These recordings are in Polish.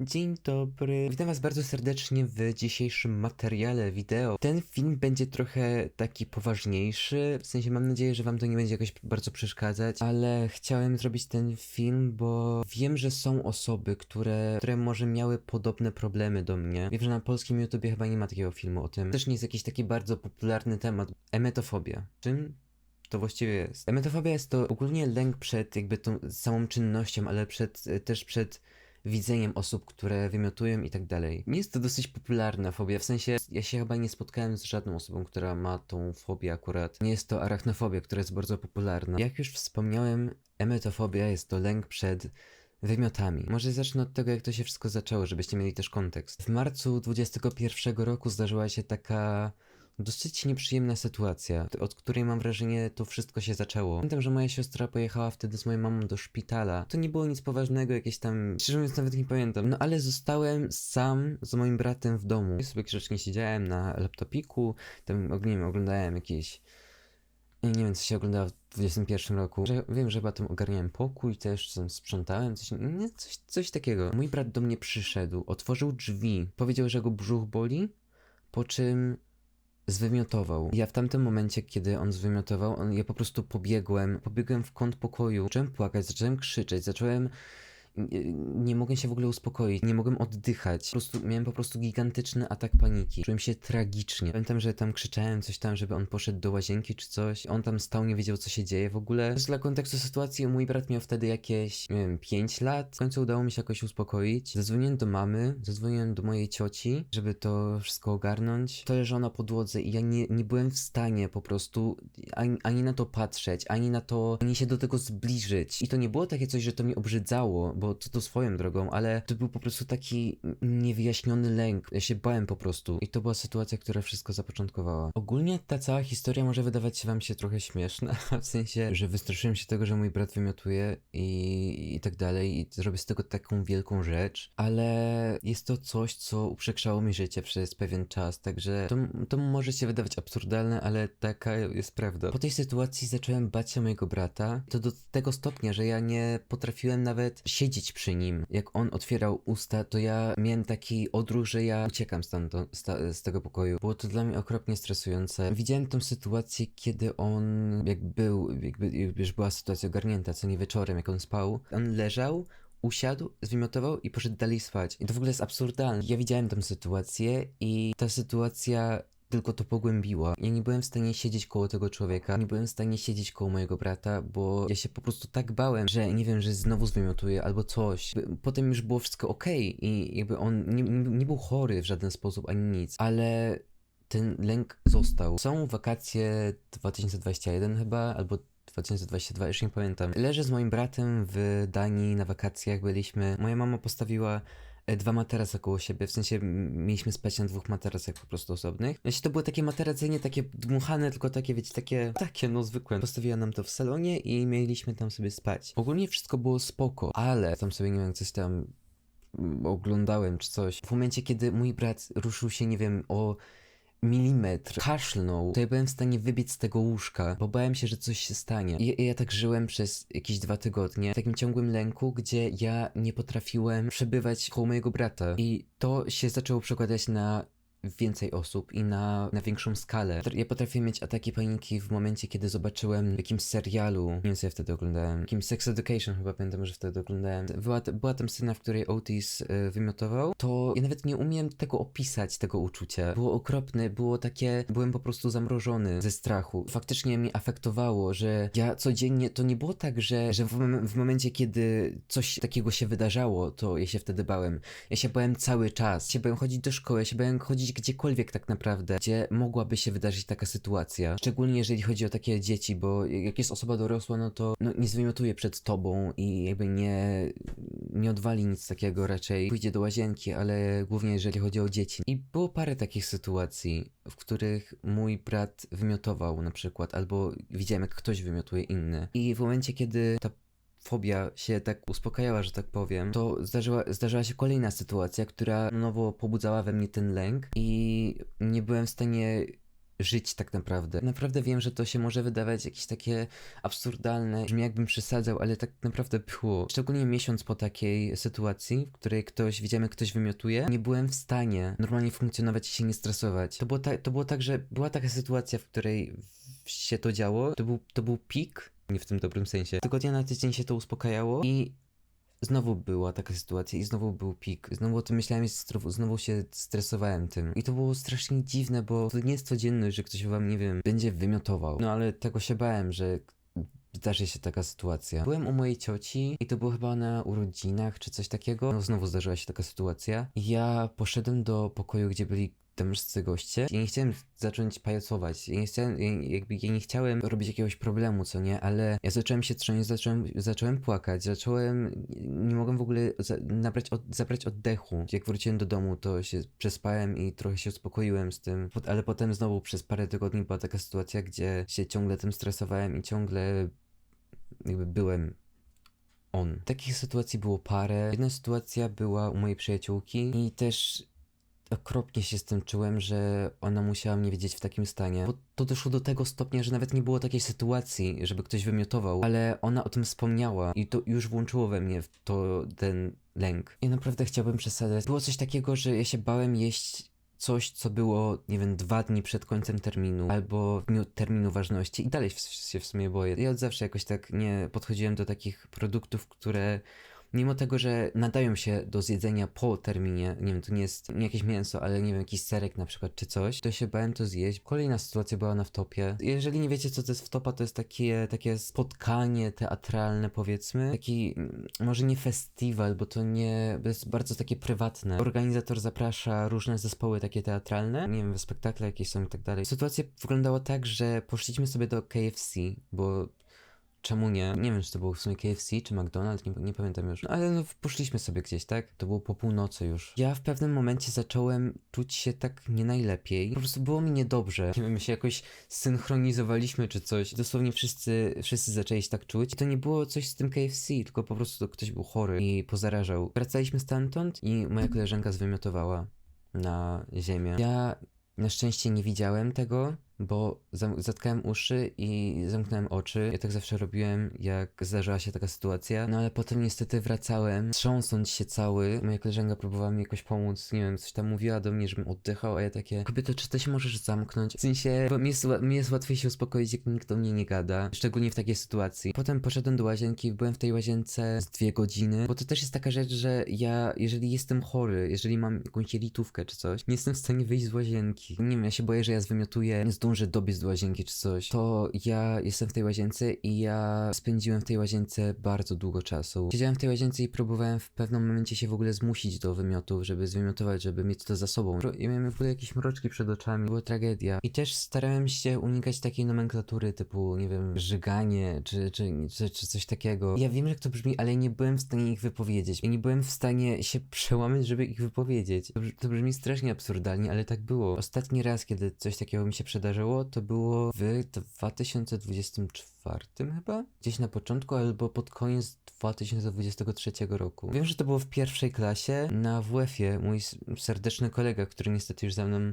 Dzień dobry. Witam Was bardzo serdecznie w dzisiejszym materiale wideo. Ten film będzie trochę taki poważniejszy, w sensie mam nadzieję, że Wam to nie będzie jakoś bardzo przeszkadzać, ale chciałem zrobić ten film, bo wiem, że są osoby, które, które może miały podobne problemy do mnie. Wiem, że na polskim YouTubie chyba nie ma takiego filmu o tym. Też nie jest jakiś taki bardzo popularny temat. Emetofobia. Czym to właściwie jest? Emetofobia jest to ogólnie lęk przed jakby tą samą czynnością, ale przed, też przed widzeniem osób, które wymiotują i tak dalej. Nie jest to dosyć popularna fobia, w sensie ja się chyba nie spotkałem z żadną osobą, która ma tą fobię akurat. Nie jest to arachnofobia, która jest bardzo popularna. Jak już wspomniałem, emetofobia jest to lęk przed wymiotami. Może zacznę od tego, jak to się wszystko zaczęło, żebyście mieli też kontekst. W marcu 21 roku zdarzyła się taka dosyć nieprzyjemna sytuacja, od której mam wrażenie to wszystko się zaczęło. Pamiętam, że moja siostra pojechała wtedy z moją mamą do szpitala. To nie było nic poważnego, jakieś tam... Szczerze mówiąc nawet nie pamiętam. No ale zostałem sam z moim bratem w domu. Ja sobie grzecznie siedziałem na laptopiku, tam nie wiem, oglądałem jakieś... Nie wiem, co się oglądało w 21 roku. Że, wiem, że chyba tam ogarniałem pokój też, tam sprzątałem, coś, nie, coś, coś takiego. Mój brat do mnie przyszedł, otworzył drzwi, powiedział, że go brzuch boli, po czym zwymiotował. Ja w tamtym momencie, kiedy on zwymiotował, on, ja po prostu pobiegłem, pobiegłem w kąt pokoju, zacząłem płakać, zacząłem krzyczeć, zacząłem nie, mogłem się w ogóle uspokoić, nie mogłem oddychać. Po prostu, miałem po prostu gigantyczny atak paniki. Czułem się tragicznie. Pamiętam, że tam krzyczałem coś tam, żeby on poszedł do łazienki czy coś. On tam stał, nie wiedział co się dzieje w ogóle. Też dla kontekstu sytuacji, mój brat miał wtedy jakieś, nie wiem, 5 lat. W końcu udało mi się jakoś uspokoić. Zadzwoniłem do mamy, zadzwoniłem do mojej cioci, żeby to wszystko ogarnąć. To leżało na podłodze i ja nie, nie byłem w stanie po prostu ani, ani na to patrzeć, ani na to, ani się do tego zbliżyć. I to nie było takie coś, że to mi obrzydzało, bo to, to swoją drogą, ale to był po prostu taki niewyjaśniony lęk. Ja się bałem po prostu i to była sytuacja, która wszystko zapoczątkowała. Ogólnie ta cała historia może wydawać się wam się trochę śmieszna, w sensie, że wystraszyłem się tego, że mój brat wymiotuje i, i tak dalej i zrobię z tego taką wielką rzecz, ale jest to coś, co uprzekrzało mi życie przez pewien czas, także to, to może się wydawać absurdalne, ale taka jest prawda. Po tej sytuacji zacząłem bać się mojego brata, to do tego stopnia, że ja nie potrafiłem nawet siedzieć siedzieć przy nim. Jak on otwierał usta, to ja miałem taki odruch, że ja uciekam stamtąd, sta, z tego pokoju. Było to dla mnie okropnie stresujące. Widziałem tą sytuację, kiedy on, jak był, jakby już była sytuacja ogarnięta, co nie wieczorem, jak on spał, on leżał, usiadł, zwymiotował i poszedł dalej spać. I to w ogóle jest absurdalne. Ja widziałem tę sytuację i ta sytuacja tylko to pogłębiła. Ja nie byłem w stanie siedzieć koło tego człowieka, nie byłem w stanie siedzieć koło mojego brata, bo ja się po prostu tak bałem, że nie wiem, że znowu zwymiotuje albo coś. Potem już było wszystko ok i jakby on nie, nie był chory w żaden sposób ani nic, ale ten lęk został. Są wakacje 2021 chyba, albo 2022, już nie pamiętam. Leżę z moim bratem w Danii na wakacjach, byliśmy. Moja mama postawiła dwa materace koło siebie, w sensie mieliśmy spać na dwóch materacach po prostu osobnych. Jeśli to były takie materace nie takie dmuchane, tylko takie, wiecie, takie, takie no zwykłe. Postawiła nam to w salonie i mieliśmy tam sobie spać. Ogólnie wszystko było spoko, ale tam sobie, nie wiem, coś tam oglądałem czy coś. W momencie, kiedy mój brat ruszył się, nie wiem, o milimetr kaszlnął, to ja byłem w stanie wybiec z tego łóżka, bo bałem się, że coś się stanie. I, ja tak żyłem przez jakieś dwa tygodnie w takim ciągłym lęku, gdzie ja nie potrafiłem przebywać koło mojego brata. I to się zaczęło przekładać na więcej osób i na, na większą skalę. Ja potrafię mieć ataki paniki w momencie, kiedy zobaczyłem w jakimś serialu, nie wiem co ja wtedy oglądałem, jakimś Sex Education chyba pamiętam, że wtedy oglądałem. Była, była tam scena, w której Otis y, wymiotował, to ja nawet nie umiem tego opisać, tego uczucia. Było okropne, było takie, byłem po prostu zamrożony ze strachu. Faktycznie mnie afektowało, że ja codziennie, to nie było tak, że, że w, w momencie, kiedy coś takiego się wydarzało, to ja się wtedy bałem. Ja się bałem cały czas. Ja się bałem chodzić do szkoły, ja się bałem chodzić gdziekolwiek tak naprawdę, gdzie mogłaby się wydarzyć taka sytuacja. Szczególnie jeżeli chodzi o takie dzieci, bo jak jest osoba dorosła, no to no, nie zwymiotuje przed tobą i jakby nie, nie odwali nic takiego raczej. Pójdzie do łazienki, ale głównie jeżeli chodzi o dzieci. I było parę takich sytuacji, w których mój brat wymiotował na przykład, albo widziałem jak ktoś wymiotuje inny. I w momencie, kiedy ta fobia się tak uspokajała, że tak powiem, to zdarzyła, zdarzyła się kolejna sytuacja, która nowo pobudzała we mnie ten lęk i nie byłem w stanie żyć tak naprawdę. Naprawdę wiem, że to się może wydawać jakieś takie absurdalne, brzmi jakbym przesadzał, ale tak naprawdę było. Szczególnie miesiąc po takiej sytuacji, w której ktoś, widziałem jak ktoś wymiotuje, nie byłem w stanie normalnie funkcjonować i się nie stresować. To było, ta, to było tak, że była taka sytuacja, w której się to działo, to był, to był pik, nie w tym dobrym sensie. Tygodnia na tydzień się to uspokajało i Znowu była taka sytuacja i znowu był pik. Znowu o tym myślałem i znowu się stresowałem tym. I to było strasznie dziwne, bo to nie jest codzienność, że ktoś wam, nie wiem, będzie wymiotował. No ale tego się bałem, że zdarzy się taka sytuacja. Byłem u mojej cioci i to było chyba na urodzinach czy coś takiego. No znowu zdarzyła się taka sytuacja. Ja poszedłem do pokoju, gdzie byli damscy goście i nie chciałem zacząć pajacować. Ja nie chciałem, ja, jakby ja nie chciałem robić jakiegoś problemu, co nie, ale ja zacząłem się trząść, zacząłem, zacząłem płakać, zacząłem, nie mogłem w ogóle za, nabrać od, zabrać oddechu. Jak wróciłem do domu, to się przespałem i trochę się uspokoiłem z tym, ale potem znowu przez parę tygodni była taka sytuacja, gdzie się ciągle tym stresowałem i ciągle jakby byłem on. Takich sytuacji było parę. Jedna sytuacja była u mojej przyjaciółki i też okropnie się z tym czułem, że ona musiała mnie widzieć w takim stanie. Bo to doszło do tego stopnia, że nawet nie było takiej sytuacji, żeby ktoś wymiotował, ale ona o tym wspomniała i to już włączyło we mnie to ten lęk. I naprawdę chciałbym przesadzać. Było coś takiego, że ja się bałem jeść coś, co było, nie wiem, dwa dni przed końcem terminu, albo w dniu terminu ważności i dalej się w sumie boję. Ja od zawsze jakoś tak nie podchodziłem do takich produktów, które mimo tego, że nadają się do zjedzenia po terminie, nie wiem, to nie jest nie jakieś mięso, ale nie wiem, jakiś serek na przykład, czy coś, to się bałem to zjeść. Kolejna sytuacja była na wtopie. Jeżeli nie wiecie, co to jest wtopa, to jest takie, takie spotkanie teatralne, powiedzmy. Taki, mm, może nie festiwal, bo to nie, to jest bardzo takie prywatne. Organizator zaprasza różne zespoły takie teatralne, nie wiem, spektakle jakieś są i tak dalej. Sytuacja wyglądała tak, że poszliśmy sobie do KFC, bo Czemu nie? Nie wiem, czy to było w sumie KFC czy McDonald's, nie, nie pamiętam już. No, ale no, poszliśmy sobie gdzieś, tak? To było po północy już. Ja w pewnym momencie zacząłem czuć się tak nie najlepiej. Po prostu było mi niedobrze. Nie wiem, my się jakoś synchronizowaliśmy czy coś. Dosłownie wszyscy, wszyscy zaczęli się tak czuć. I to nie było coś z tym KFC, tylko po prostu ktoś był chory i pozarażał. Wracaliśmy stamtąd i moja koleżanka zwymiotowała na ziemię. Ja na szczęście nie widziałem tego, bo zatkałem uszy i zamknąłem oczy. Ja tak zawsze robiłem, jak zdarzyła się taka sytuacja. No ale potem niestety wracałem, trząsąc się cały. Moja koleżanka próbowała mi jakoś pomóc, nie wiem, coś tam mówiła do mnie, żebym oddychał, a ja takie, kobieto, czy ty się możesz zamknąć? W sensie, bo mi jest, mi jest łatwiej się uspokoić, jak nikt do mnie nie gada, szczególnie w takiej sytuacji. Potem poszedłem do łazienki, byłem w tej łazience z dwie godziny, bo to też jest taka rzecz, że ja, jeżeli jestem chory, jeżeli mam jakąś jelitówkę czy coś, nie jestem w stanie wyjść z łazienki. Nie wiem, ja się boję, że ja zwymiotuję, nie zdążę dobiec do łazienki czy coś. To ja jestem w tej łazience i ja spędziłem w tej łazience bardzo długo czasu. Siedziałem w tej łazience i próbowałem w pewnym momencie się w ogóle zmusić do wymiotów, żeby zwymiotować, żeby mieć to za sobą. Ja miałem w ogóle jakieś mroczki przed oczami, była tragedia. I też starałem się unikać takiej nomenklatury typu, nie wiem, żyganie czy, czy, czy, czy coś takiego. Ja wiem, jak to brzmi, ale nie byłem w stanie ich wypowiedzieć. I nie byłem w stanie się przełamać, żeby ich wypowiedzieć. To, to brzmi strasznie absurdalnie, ale tak było. Ostatni raz, kiedy coś takiego mi się przydarzyło, to było w 2024 chyba? Gdzieś na początku albo pod koniec 2023 roku. Wiem, że to było w pierwszej klasie na WF-ie. Mój serdeczny kolega, który niestety już za mną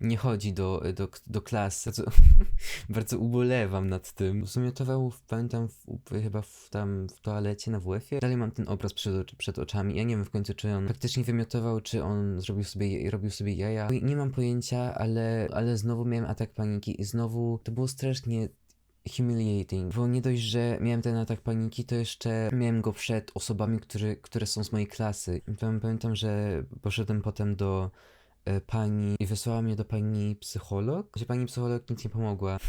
nie chodzi do, do, do. Bardzo, bardzo ubolewam nad tym. Zmiotował, pamiętam, w, chyba w, tam w toalecie na WF-ie. Dalej mam ten obraz przed, przed oczami. Ja nie wiem w końcu, czy on faktycznie wymiotował, czy on zrobił sobie, robił sobie jaja. Nie mam pojęcia, ale, ale znowu miałem atak paniki i znowu to było strasznie humiliating, bo nie dość, że miałem ten atak paniki, to jeszcze miałem go przed osobami, które, które są z mojej klasy. Pamiętam, że poszedłem potem do pani i wysłała mnie do pani psycholog, gdzie pani psycholog nic nie pomogła.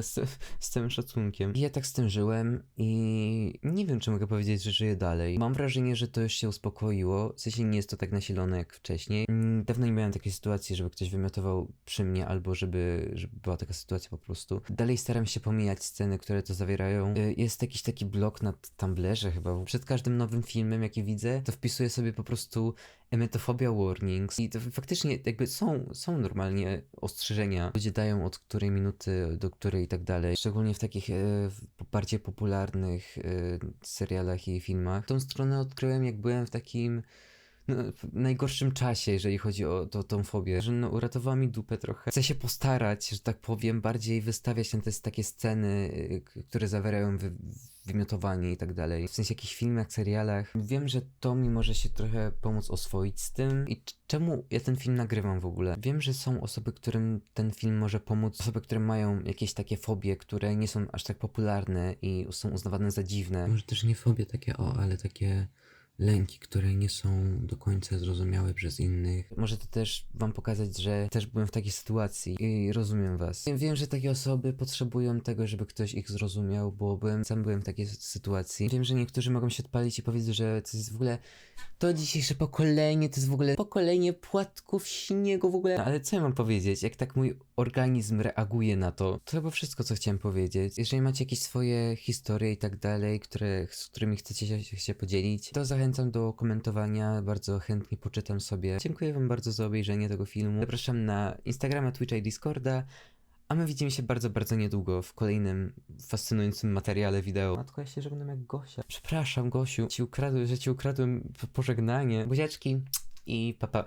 Z, z całym szacunkiem. I ja tak z tym żyłem i nie wiem, czy mogę powiedzieć, że żyję dalej. Mam wrażenie, że to już się uspokoiło. W sensie nie jest to tak nasilone jak wcześniej. Mm, Dawno nie miałem takiej sytuacji, żeby ktoś wymiotował przy mnie albo żeby, żeby była taka sytuacja po prostu. Dalej staram się pomijać sceny, które to zawierają. Y, Jest jakiś taki blok na Tumblerze chyba. Przed każdym nowym filmem, jaki widzę, to wpisuję sobie po prostu emetofobia warnings i to faktycznie jakby są, są normalnie ostrzeżenia. Ludzie dają od której minuty do której i tak dalej. Szczególnie w takich e, bardziej popularnych e, serialach i filmach. Tą stronę odkryłem jak byłem w takim no, najgorszym czasie, jeżeli chodzi o to, tą fobię, że no, uratowała mi dupę trochę. Chcę się postarać, że tak powiem, bardziej wystawiać na te takie sceny, k- które zawierają wymiotowanie i tak dalej. W sensie jakichś filmach, serialach. Wiem, że to mi może się trochę pomóc oswoić z tym i czemu ja ten film nagrywam w ogóle. Wiem, że są osoby, którym ten film może pomóc, osoby, które mają jakieś takie fobie, które nie są aż tak popularne i są uznawane za dziwne. Może też nie fobie takie o, ale takie lęki, które nie są do końca zrozumiałe przez innych. Może to też wam pokazać, że też byłem w takiej sytuacji i rozumiem was. Wiem, że takie osoby potrzebują tego, żeby ktoś ich zrozumiał, bo byłem, sam byłem w takiej sy- sytuacji. Wiem, że niektórzy mogą się odpalić i powiedzieć, że to jest w ogóle to dzisiejsze pokolenie, to jest w ogóle pokolenie płatków śniegu w ogóle. Ale co ja mam powiedzieć, jak tak mój organizm reaguje na to? To chyba wszystko, co chciałem powiedzieć. Jeżeli macie jakieś swoje historie i tak dalej, które, z którymi chcecie się, się podzielić, to zachęcam do komentowania, bardzo chętnie poczytam sobie. Dziękuję wam bardzo za obejrzenie tego filmu. Zapraszam na Instagrama, Twitcha i Discorda. A my widzimy się bardzo, bardzo niedługo w kolejnym fascynującym materiale wideo. Matko, ja się żegnam jak Gosia. Przepraszam, Gosiu, ci ukradłem, że ci ukradłem pożegnanie. Buziaczki i papa.